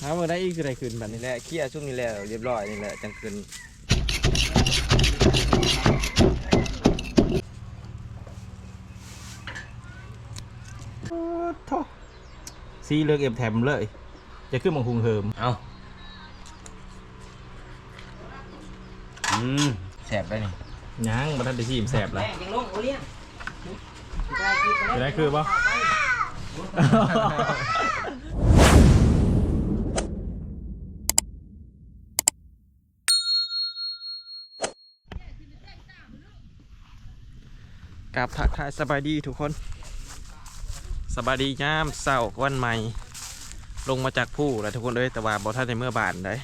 หาเมื่อได้อีกจะได้คืนบัดนี้นี่แหละเคลียร์ช่วงนี้แล้วเรียบร้อยนี่แหละจังคืนท่อซีเลือกเอ็มแถมเลย จะขึ้นมังคุงเฮิมเอาอืมแสบได้นี่ยังบัทันได้ชิมแสบแล้ว ยังลงโอเลี้ยงจะได้คือปะ กับทักทายสบายดีทุกคน สบายดีย่ามเศร้าวันใหม่ ลงมาจากผู้แล้วทุกคนเลยแต่ว่าบอท่านในเมื่อบานได้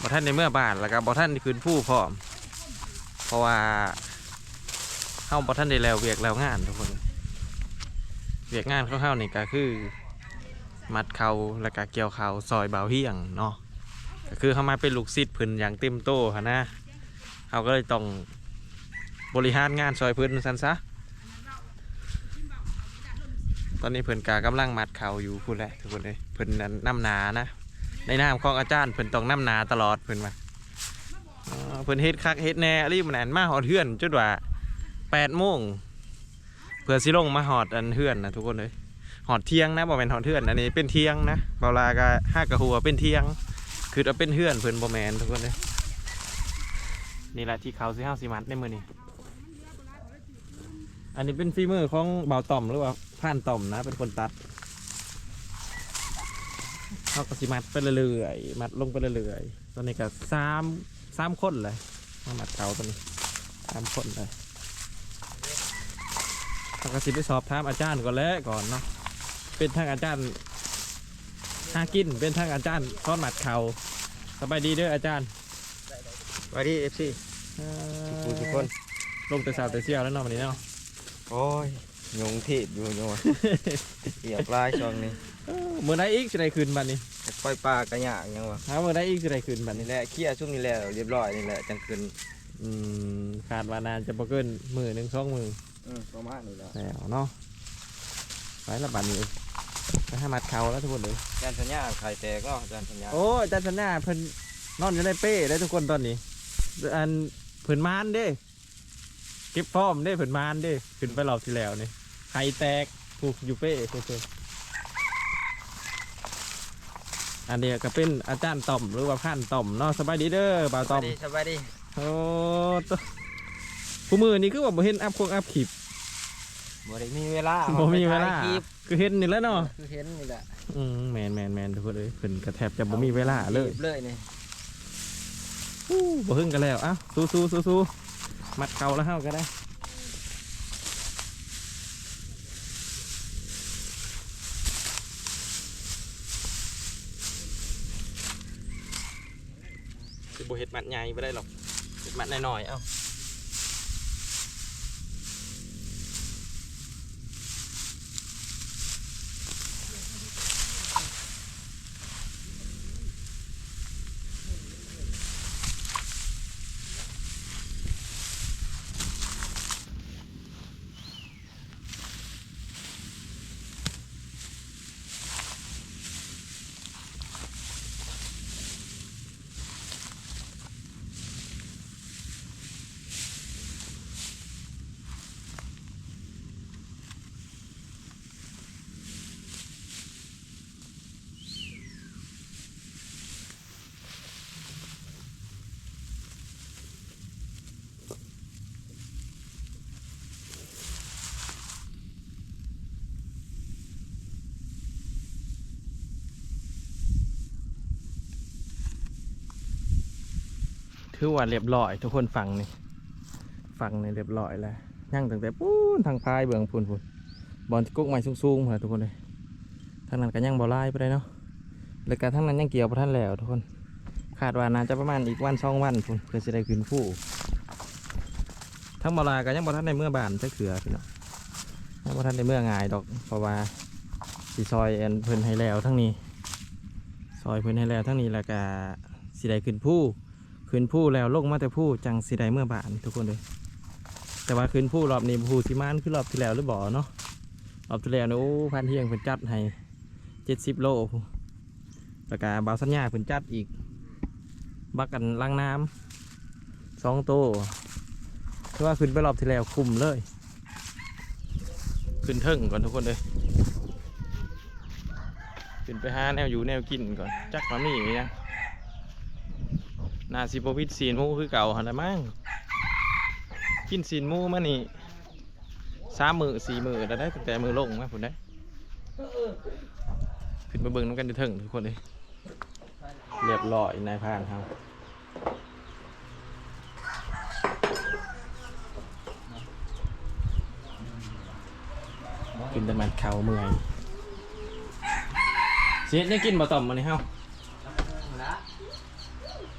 บอท่านในเมื่อบานแล้วก็บอท่านในคืนผู้พร้อม เพราะว่าเข้าบอท่านได้แล้วเวียกแล้วงานทุกคน เวียกงานเข้าๆนี่ก็คือ มัดเขาแล้วก็เกี่ยวเขาซอยเบาเฮียงเนาะก็คือเข้ามาเป็นลูกศิษย์พิ่นอย่างเต็มโตค่ะนะเขาก็เลยต้อง บริหารงานซอยเพิ่นสันซะตอนนี้เพิ่นกากำลังมัดเขาอยู่พูดแหละทุกคนเลยเพิ่นนั่นน้ำหนานะในนามของอาจารย์เพิ่นต้องน้ำหนาตลอดเพิ่นว่าเพิ่นเฮ็ดคักเฮ็ดแน่รีบมันอันมาหอดเฮือนจุดว่าแปดโมงเพื่อสิลงมาหอดอันเฮือนนะทุกคนเลยหอดเที่ยงนะบ่แม่นหอดเฮือนอันนี้เป็นเที่ยงนะเบาลาก็ห้ากระหัวเป็นเที่ยง คือเอาเป็นเฮือนเพิ่นบ่แมนทุกคนเลยนี่แหละที่เขาสิเฮาสิมัดในมือนี้ อันนี้เป็นฝีมือของเบาต่อมหรือว่าผ่านต่อมนะ เป็นคนตัดเขาก็สิมัดไปเรื่อยๆมัดลงไปเรื่อยๆตอนนี้ก็สามสามคนเลยมามัดเขาตัวนี้สามคนเลยเขาก็สิไปสอบถามอาจารย์ก่อนแล้วก่อนเนาะเป็นทางอาจารย์หากินเป็นทางอาจารย์ทอดหมัดเขาสบายดีเด้ออาจารย์สวัสดีเอฟซีเอ่อทุกคนลงแต่สาวแต่เชี่ยวแล้วเนาะวันนี้เนาะ โอ้ยยงเทศอยู่ยงวะเอียบลายช่องนี้เออมื่อได้อีกจะได้คืนบัดนี้ปล่อยปลากระหยางยังวะหามื่อได้อีกจะได้คืนบัดนี้นี่แหละเคลียร์ช่วงนี้แล้วเรียบร้อยนี่แหละจังคืนอืมขาดวานานจะบ่เกินมือหนึ่งสองมืออืมประมาณนี้แหละแล้วเนาะไปละบัดนี้ไปให้มัดเขาแล้วทุกคนเลยอาจารย์สัญญาไข่แตกเนาะอาจารย์สัญญาโอ้อาจารย์ชนะเพิ่นนอนอยู่ในเป้ได้ทุกคนตอนนี้อันเพิ่นมานเด้เก็บฟอร์มเด้เพิ่นมานเด้ขึ้นไปรอบที่แล้วนี่ไข่แตกถูกอยู่เป้เพิ่นอันนี้ก็เป็นอาจารย์ต่อมหรือว่าผ่านต่อมเนาะสบายดีเด้อบ่าวสต่อบามยดีสบายดีโอ้ตัวผู้มือนี่คือว่าบ่เห็นอัพโคงอัพคลิปบ่ได้มีเวลาบ่มีเวลาถ่ยคลิปคือเห็นนี่แหล้วเนาะคือเห็นนี่แหละอืมแมนแมนแมนทุกคนเลยเพิ่นกระแทบจะบ่มีเวลาเลยเลยนี่อู้บ่ฮึ่งกันแล้วอ้าวสู้สู้สู้สู้ มัดเก่าแล้วเฮาก็ได้คือบ่เห็ดมัดใหญ่ไม่ได้หรอกเห็ดมัดน้อยๆเอ้า ถือว่าเรียบร้อยทุกคนฟังนี่ฟังนี่เรียบร้อยแล้วย่างตั้งแต่ปูนทางพายเบื้องพูนพูนบอลกุ๊กใหม่สูงๆมาทุกคนเลยทางนั้นก็ยังบ่ไล่ไปได้เนาะแล้วก็ทางนั้นยังเกี่ยวพระท่านแล้วทุกคนคาดว่าน่าจะประมาณอีกวันสองวันพูนเพื่อจะได้คืนผู้ทั้งบลาก็ยังบ่ทันในเมื่อบานจะเขือพี่เนาะยังบ่ทันในเมื่อง่ายดอกเพราะว่าสีซอยแอนเพิ่นให้แล้วทั้งนี้ ซอยเพิ่นให้แล้วทั้งนี้แล้วก็สิได้คืนผู้ คืนผู้แล้วลงมาแต่ผู้จังสิไดเมื่อบานทุกคนเลยแต่ว่าคืนผู้รอบนี้ผู้สิมานคือรอบที่แล้วหรือบ่เนาะรอบที่แล้วนี่โอ้พันเที่ยงเป็นจัดให้เจ็ดสิบโลแล้วก็บาวสัญญาเพิ่นจัดอีก บักกันล้างน้ำสองโตคือว่าขึ้นไปรอบที่แล้วคุมเลย ขึ้นเทิงก่อนทุกคนเลยขึ้นไปหาแนวอยู่แนวกินก่อนจักมามีอีกยัง นาซิโปวิดซีนมูคือเก่าหันละมั้งกินซีนมูมานี่สามมือสี่มือแล้วได้ตั้งแต่มือลงมผมได้ขึ้นมาเบิ่งน้ำกันจะเทิงทุกคนเลยเรียบร้อยนายพานครับกินแต่มันเข่าเมื่อยเสียยังกินบ่ต่อมมันนี่เฮา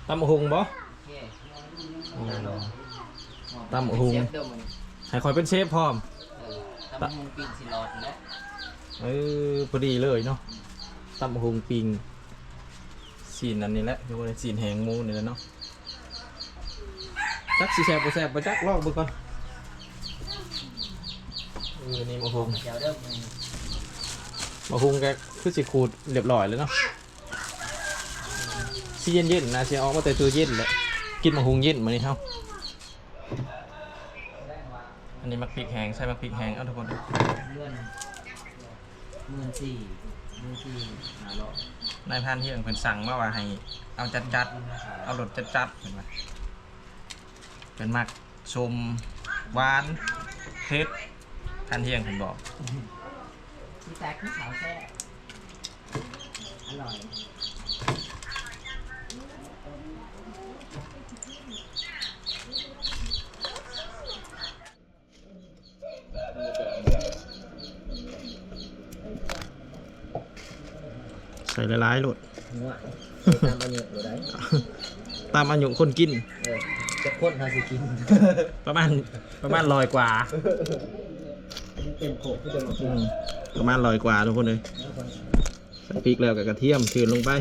ตำบักหุงบ่อืมตำบักหุงเชฟเดิมมันให้คอยเป็นเชฟพร้อมเออตำมุงปีนสิรอดแล้วเออพอดีเลยเนาะตำบักหุงปิงสีนอันนี้แหละยกเว้นสีนแหงหมูนี่แหละเนาะจักสีแสบบ่แสบบ่จักลอกเบิ่งก่อนเออนี่บักหุงเดี๋ยวเดิมมันบักหุงแกคือสิขูดเรียบร้อยเลยเนาะ สีเย็นๆนะสิเอามาแต่ตัวเย็นแหละกินบักหุงเย็นมานี่เฮาอันนี้มักพริกแห้งใส่มักพริกแห้งเอาทุกคนเลื่อนหมื่นสี่หมื่นสี่หาโลนายพรานเที่ยงเพิ่นสั่งมาว่าให้เอาจัดๆเอารสจัดๆเห็นไหมเป็นมักชมหวานเผ็ดทันเที่ยงผมบอกพี่แตกพี่ขาวแซ่อร่อย ใส่หลายๆรสนัวตามมาเยอะอยู่ได้ตามอายุคนกิน เออจะพ่นหาสิกินประมาณประมาณลอยกว่าเต็มโขกที่จะมาอืมประมาณลอยกว่าทุกคนเลยใส่พริกแล้วกับกระเทียมชืนลงไป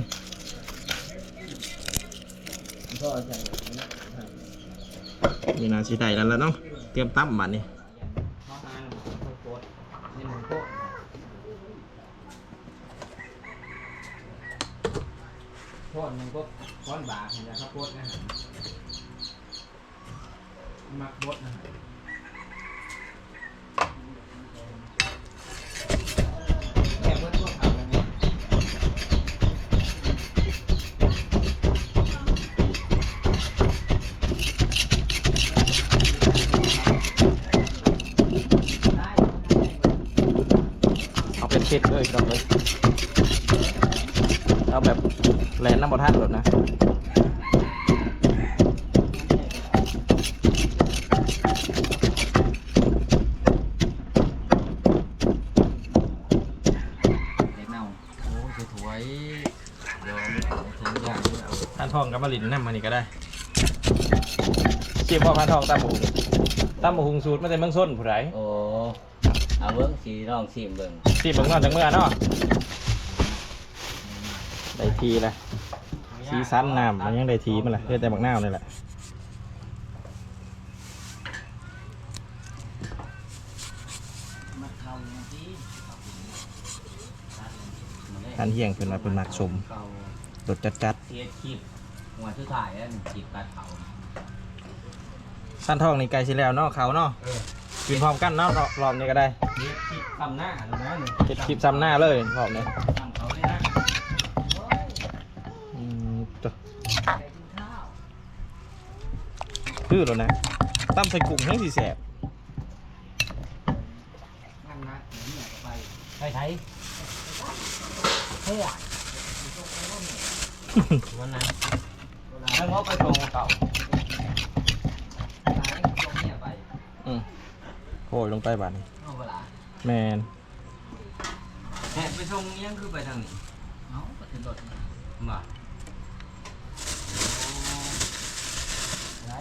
พ่อใส่นี่นาชิไดแล้วแล้วเนาะเตรียมตั้มบัดนี่ ข้าวหางข้าวโพดนี่มันโคตรโคตรมันก็ค้อนบาทเห็นไหมข้าวโพดนะฮะมักบดนะฮะแค่เบิดพวกเขาเลยเนี่ย เอาเป็นเผ็ดเลยก่อนเลยเอาแบบแลนน้ำบอท่านหลดนะ เด็กเน่าโอ้ยถวยเดี๋ยวมีของถึงอย่างนี้เอา ท่านทอง กับมาลินน้ำมันนี่ก็ได้เกี่ยวพ่อพานทองตามบุงตามบุงสูตรมาแต่เมืองส้นผู้ใดโอ้เอาเบิ้งสีน้องสีเบิ้งที่เมืองนอกจากเมื่อเนาะได้ทีละสีสันน้ำมันยังได้ทีมันละเรียกแต่บักนาวนี่แหละมาเข้าอย่างที่ท่านเฮียงเป็นมาเป็นมักชมเข้ารสจัดจัดเทียคลิป หัวชุดถ่ายแล้วคลิปตัดเขาๆท่านทองนี่ไกลสิแล้วเนาะเขาเนาะกินพร้อมกันเนาะรอบรอบนี้ก็ได้เทียคลิปทำหน้าหรือนะหนึ่งเก็บคลิปซ้ำหน้าเลยรอบนี้ทำเขาเลยนะอืมจ้ะคือแล้วนะตั้มใส่กุ้งให้สีแสบนั่นนะเดี๋ยวเนี่ยไปไปไทยเฮ้ยวันนั้น แล้วเขาไปตรงเก่าตายตรงเนี่ยไปอืมโอ้ยลงไปบาดนี้เอาเวลาแมนแหไปส่งเนี้ยคือไปทางนี้เอ้าไปถึงรถมาไร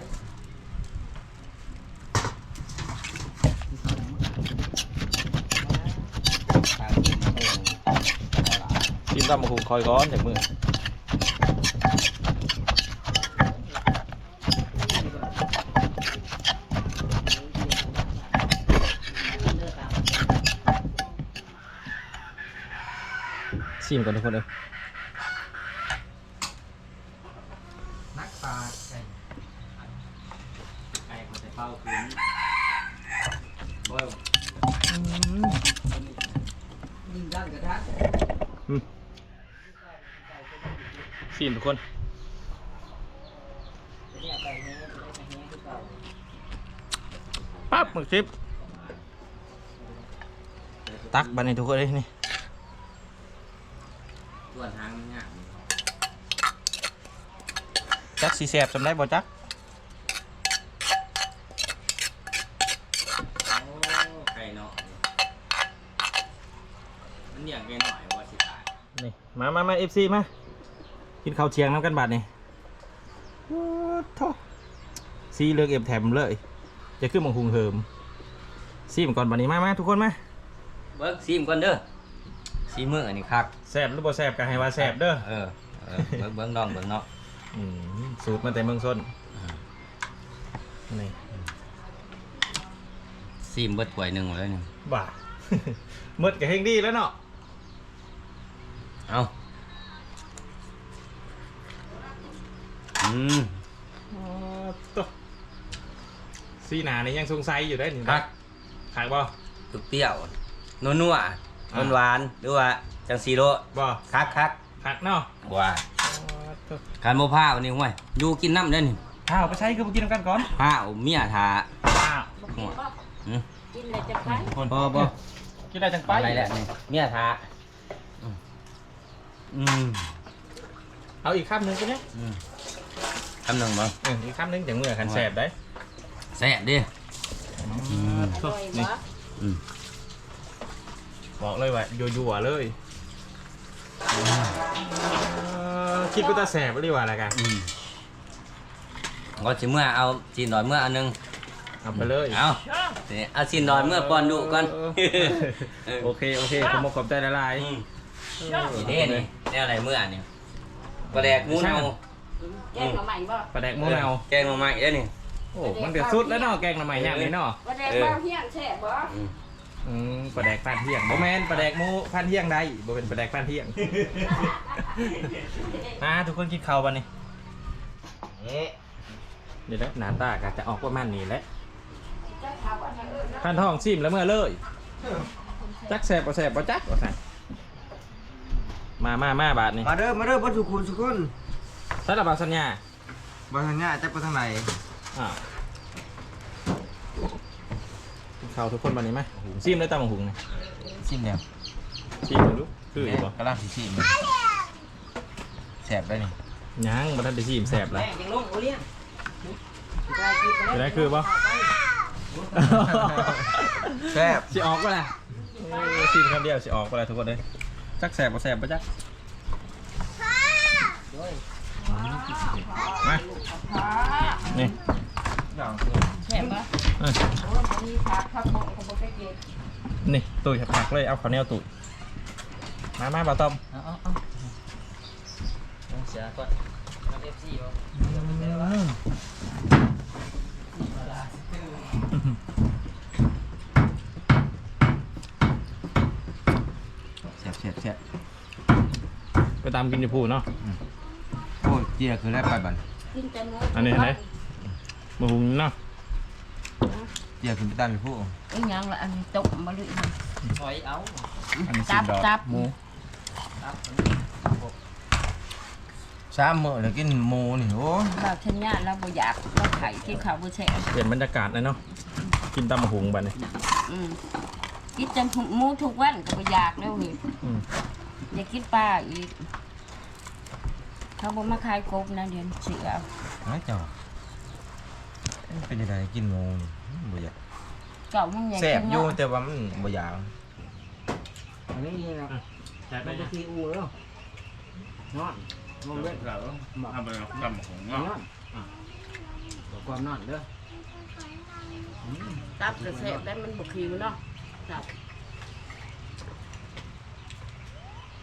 ทีมตั้มมาคุงคอยก้อนจากมือ ชิมก่อนทุกคนเลยนักปลาไก่ไก่มันจะเฝ้าคืนโอ้ยยิงด้านกระทะชิมทุกคนปั๊บหมึกชิปตักบันนี้ทุกคนเลยนี่ ส่วนทางเนี่ย จักสีแสบจำได้บ่จักโอ้ไก่เนาะมันเลี้ยงไก่หน่อยว่าสิตายนี่มามามาเอฟซีมากินข้าวเชียงน้ำกันบาดนี่โอ้โถซีเลือกเอฟแถมเลย จะขึ้นมังคุงเหิมซีมก่อนบัดนี้มามาทุกคนมาเบิกซีมก่อนเด้อซีมืออันนี้คักแสบหรือบ่แสบก็ให้ว่าแสบเด้อเออเออเบิกเบิ้งน้องเบิ้งเนาะอืม สูตรมาแต่เมืองส้นนี่ซีมเบิดถ้วยหนึ่งเลยนี่บ่าหมดกับเฮงดีแล้วเนาะเอาอืมอ๋อตัวซีหนานี่ยังสงสัยอยู่ได้หนึ่งคักขายบ่ตุกเปรี้ยวนัวนัวหวานหวานๆหรือว่าจังซีโร่บ่คักคักขัดเนาะ ว่าอ๋อตัว การโมผ้าวนี่ห่วยอยู่กินน้ำเด้อนี่ข้าวไปใช้คือไปกินน้ำกันก่อนผ้าวเมียทาข้าวห่วยอืมกินเลยจะไปพอบ่กินได้จังไปอะไรแหละนี่เมียทาอืมอืมเอาอีกคำหนึ่งก็เนี่ยอืมคำหนึ่งบ่เอออีกคำหนึ่งอย่างเมื่อขันแสบได้แซ่บดิมตัวโอ้ยนี่บ่อืมบอกเลยว่ายัวๆเลยเออ คิดว่าจะแสบหรือว่าอะไรกันอืมก็สิเมื่อเอาจีนหน่อยเมื่ออันหนึงเอาไปเลยเอานี่เอาจีนหน่อยเมื่อปอนดุก่อนเออโอเคโอเคผมบอกขอบใจละลายอืมนี่เด้นี่แนวอะไรเมื่อนี่ปลาแดกหมูเนาแกงหน่อไม้บ่ปลาแดกโมเนาแกงมาใหม่เด้อนี่โอ้มันเดือดสุดแล้วเนาะแกงหน่อไม้ย่างนี้เนาะว่าแดงบ้าเฮียงแช่บ่ อืมอืมปลาแดกพันเที่ยงโมแมนปลาแดกหมูพันเที่ยงได้บ่เป็นปลาแดกพันเที่ยง อ่าทุกคนกินข้าวบันนี้เอ๊ะเดี๋ยวนะหน้าตาก็จะออกประมาณนี้แหละจะถามว่าทางอื่นนะขั้นท้องซิมแล้วเมื่อเลย จักแสบบ่แสบบ่จักว่าซั่นมามามาบาทนี่มาเด้อมาเด้อบ่ทุกคนทุกคนสารบาสัญญาบ่ทางเนี้ยจักไปทางไหนอ่ากิ นข้าวทุกคนบันนี้ไหมซิมแล้วตามหุงนะชิมแล้วซิมดูคืออยู่บ่กำลังสิชิมแซ่บได้นี่ยังบ่ทันได้ซิมแสบแล้วยังลงโอเลี้ยงจะได้คือบ่แซ่บสิออกบ่ล่ะเออซิมคำเดียวสิออกบ่ล่ะทุกคนเลยจักแสบบ่แสบบ่จักมานี่ อย่างแช่บ่เออโอ้ยบ่มีผักผักบ่ก็บ่ได้กินนี่ตุ๋ยผักเลยเอาข้าวเหนียวตุ๋ยมามาบ่าวต้อมเอาเอาเอาต้องเสียก่อนเอาเอฟซีบ่แซ่บแซ่บแซ่บไปตามกินอยู่พูเนาะ โอ้ยเจียคือแรกไปบันกินแต่เนื้ออัอันนี้เห็นไหม มาหุงเนาะเจียคือไปตามไปผู้อีหยังล่ะอันนี้ตกมาเลยถอยเอาอันนี้จัสิบดอกจับหมูสามมื้อแล้วกินหมูนี่โอ้ยบ่าวชัญญาเราบ่อยากเราไข่กินข้าวบ่แช่เปลี่ยนบรรยากาศเลยเนาะกินตำมะหุงบัดนี้อืมกินจนหมูทุกวันก็บ่อยากแล้วเฮ้ยอืมอย่าคิดปลาอีกเขาบอกมาขายกบนะเดือนเสือหาเจ้า เป็นยังไงกินหมูนี่บ่อยากเก่ามันใหญ่แซ่บอยู่เนาะแต่ว่ามันบ่อยากอันนี้นี่นะใช่ไหมมันจะซีอูแล้วนอนนอนเล่นเหรอทำไปแล้วตำมะหุงนอเนาะนบอกความนอนเด้อตับกระแสบได้มันบกคิวเนาะตับ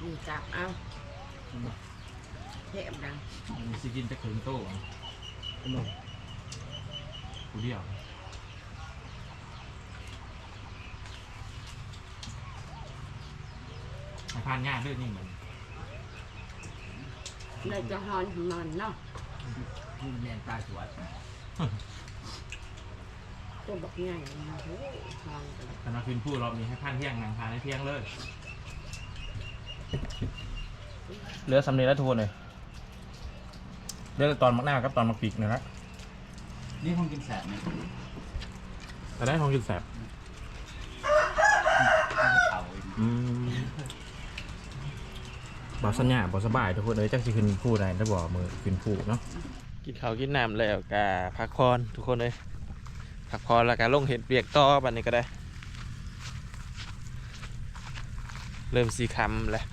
นี่จับเอาแทบดังมีสิกินจะถึงโต๊ะ กูเดียวไอ้พานง่ายด้วยนี่เหมือนเลยจะหอนนอนเนาะยืนแรงตาสวยตัวบักใหญ่นะโอ้ยหอนไปแต่มาคืนผู้รอบนี้ให้พันเที่ยงนางพาในเที่ยงเลยเหลือสำเร็จแล้วทุกคนเลยเหลือแต่ตอนมักหน้ากับตอนมักปีกนี่แหละ นี่คงกินแสบไหมแต่ได้ของกินแสบเขาอืมบอสัญญาบอสบายทุกคนเลยจักสิขึ้นผู้ใดถ้าบอกมือขึ้นผู้เนาะกินข้าวกินน้ำแล้วกะพักผ่อนทุกคนเลยพักผ่อนแล้วก็ลงเห็ดเปียกต่อบันนี้ก็ได้ เริ่มสีคำแล้ว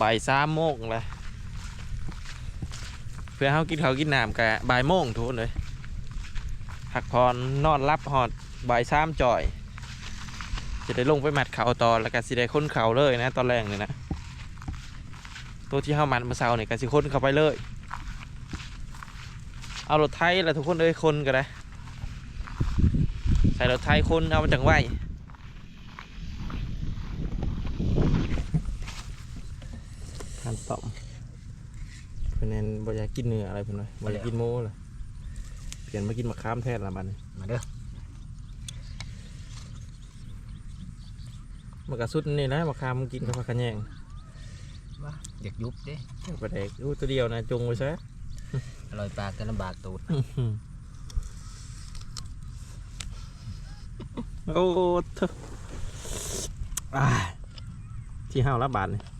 บ่ายสามโมงแล้วเพื่อเขากินข้าวกินน้ำกะบ่ายโมงทุกคนเลย พักผ่อนนอนรับหอดบ่ายสามจ่อย จะได้ลงไปมัดเขาต่อแล้วก็สิได้ค้นเขาเลยนะ ตอนแรกเลยนะ ตัวที่เข้ามันมาเซาเนี่ยก็สิค้นเข้าไปเลย เอารถไทยแล้วทุกคนเลยคนก็ได้ใส่รถไทยคนเอามาจังไหวทานต่อมเพื่อนแนนบอยากกินเนื้ออะไรเพื่อนเลยบอยากกินโม้เลย ลี่ยนมากินมะขามแทนละมันมาเด้อมันก็สุดนี่นะมะขามกินกับผักกระแยงอยากยุบเด้ประเด็กอู้ตัวเดียวนะจงไว้ซะอร่อยปากกันลำบากตูดโอ้เถอะอ่าที่ห้าวรับบาทนี่เอา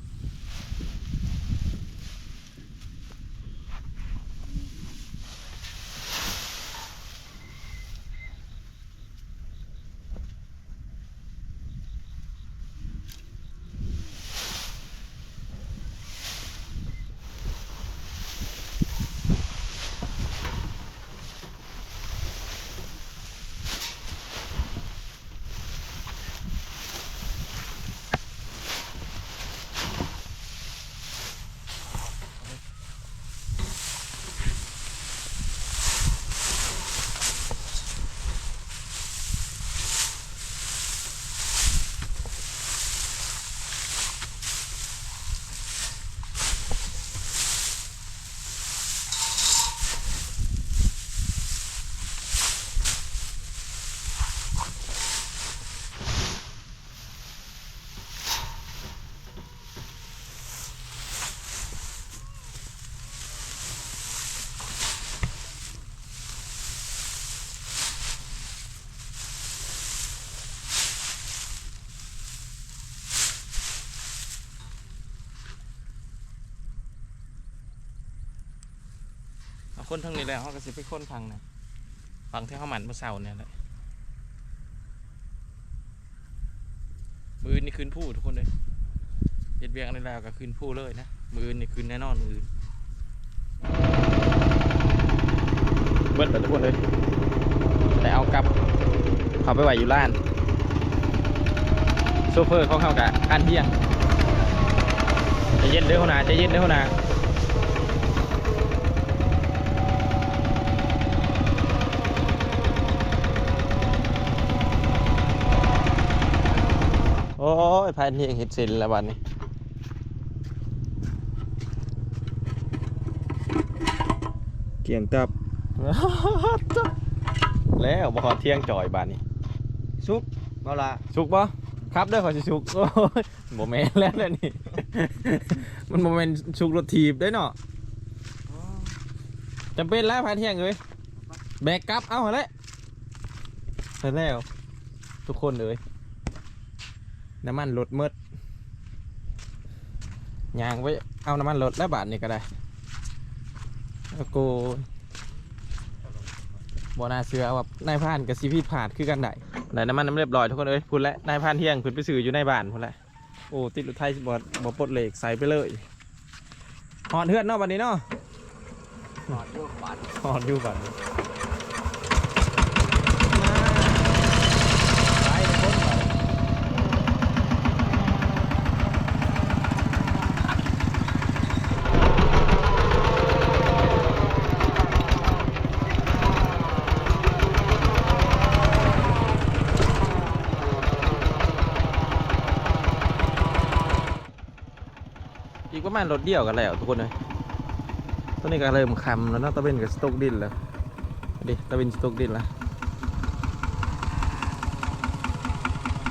คนทางนี้แหล้วเขาก็สิไปค้นทางนะฟังที่เขาหมันเมื่อเช้าเนี่ยแหละมือนี่คืนผู้ทุกคนเลยเฮ็ดเบียงในแล้วก็คืนผู้เลยนะมือนี่คืนแน่นอนมืออื่นเบิ้ลแต่ทุกคนเลยแต่เอากลับเขาไปไหวอยู่ล้านโซเฟอร์เขาเข้ากับการเที่ยงจะเย็นเด้อคนนาจะเย็นเด้อคนนา โอ้ยพายเที่ยงเห็ดเสร็จแล้ววันนี้เกี่ยงตับ แล้วบ่ฮอดเที่ยงจ่อยบานนี้ซุกเวลาสุกปะครับเด้อขอสิสุกโอ้ยบ่แม่นแล้วเด้อนี่ มันบ่แม่นสุกรถถีบได้เนาะจำเป็นแล้วพายเที่ยงเอ้ยแบกกลับเอาหั่นแหละเสร็จแล้ว ทุกคนเอ้ย น้ำมันรถหมืดยางไว้เอาน้ำมันรถแล้วบาทนี่ก็ได้แล้วกูบ่น่าเชื่อว่านายพรานกับซีพีผ่านคือกันได้ได้น้ำมันน้ำเรียบร้อยทุกคนเอ้ยพูดแล้วนายพรานเที่ยงขึ้นไปสื่ออยู่ในบ้านพูดแล้วโอ้ติดรถไทยบ่บ่ปลดเหล็กใส่ไปเลยหอดเฮือนเนาะบัดนี้เนาะหอดยุบปัดหอดอยู่บัดนี้ไปทุกคนบัดนี้ อีกป ระมาณรถเดียวกันแล้วทุกคนเลยตอนนี้ก็เริ่มคำแล้วนะตะเวนกับสตกดินแล้วดิตะเวนสตกดินแล้ว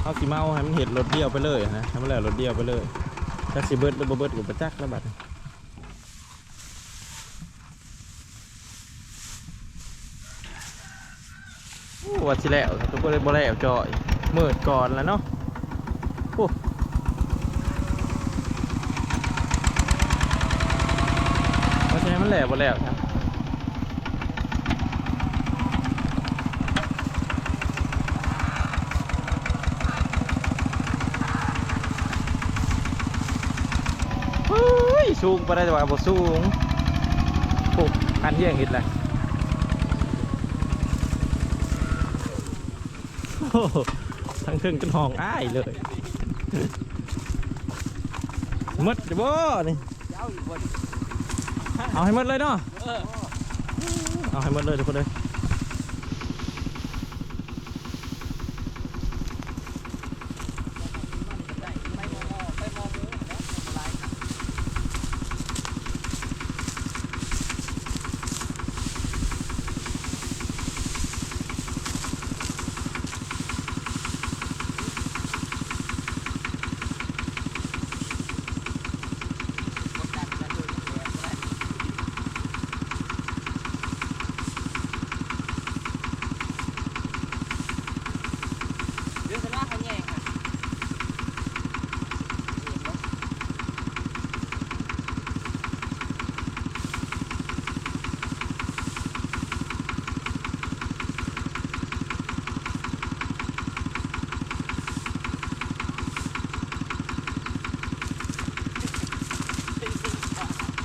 เอาสีเมาให้มันเห็ดรถเดียวไปเลยนะให้มันแล้วรถเดียวไปเลยจักสีเบิร์ดหรือเบิร์ดกับประจักแล้วบัดโอ้วัดสิแล้วทุกคนเลยบ่แล้วจอยเมิดก่อนแล้วเนาะโอ้ว่าจะให้มัน แล้วบ่แล้วครับสูงไปได้แต่ว่าบ่สูงโอ้คันเที่ยงเห็ดเลยทั้งเครื่องจนห้องอ้ายเลยหมดจะบ่นี่เจ้าอยู่บน เอาให้หมดเลยเนาะเอาให้หมดเลยทุกคนเลย ไม่มองไปมองมือแล้วอะไร เรื่องลากเขาแย่งอะ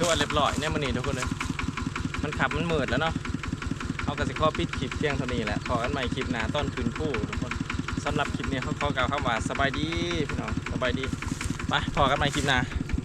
ทุกคนเรียบร้อยเนี่ยมันนี่ทุกคนเลยมันขับมันมืดแล้วเนาะเอากระสิข้อปิดคลิปเที่ยงเท่านี้แหละขอกันใหม่คลิปหน้าต้นคืนคู่ทุกคนสำหรับคลิปนี้เขาขอกล่าวคำว่าสบายดีพี่น้องสบายดีไปพอกันใหม่คลิปหน้า